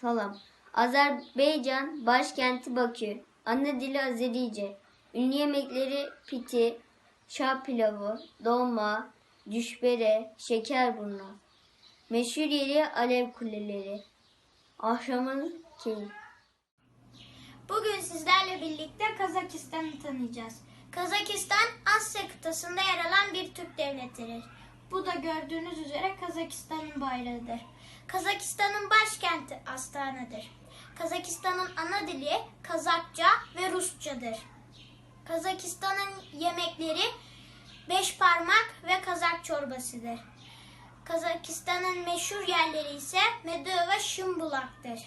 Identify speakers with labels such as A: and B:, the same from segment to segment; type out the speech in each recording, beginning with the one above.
A: Salam. Azerbaycan başkenti Bakü. Ana dili Azerice. Ünlü yemekleri piti, şah pilavı, dolma, düşbere, şekerburnu. Meşhur yeri Alev Kuleleri. Ahşamın keyif.
B: Bugün sizlerle birlikte Kazakistan'ı tanıyacağız. Kazakistan Asya kıtasında yer alan bir Türk devletidir. Bu da gördüğünüz üzere Kazakistan'ın bayrağıdır. Kazakistan'ın başkenti Astana'dır. Kazakistan'ın ana dili Kazakça ve Rusçadır. Kazakistan'ın yemekleri beş parmak ve kazak çorbasıdır. Kazakistan'ın meşhur yerleri ise Medeva ve Şımbulak'tır.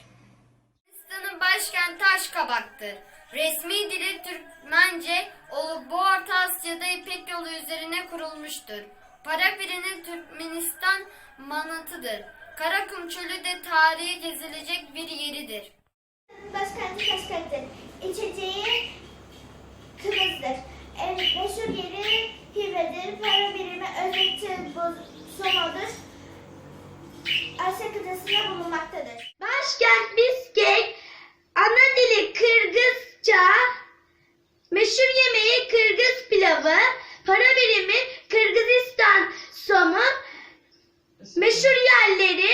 C: Kazakistan'ın başkenti Aşkabak'tır. Resmi dili Türkmence olup bu Orta Asya'da İpek yolu üzerine kurulmuştur. Para birimi Türkmenistan manatıdır. Karakum Çölü de tarihi gezilecek bir yeridir.
B: Başkenti Kaşgar'dır. İçeceği kırmızıdır. En meşhur yeri Hive'dir. Para birimi özeti Somo'dur. Asya kıtasında bulunmaktadır.
D: Başkent Biskek, ana dili Kırgızca, meşhur yemeği Kırgız pilavı, para yerleri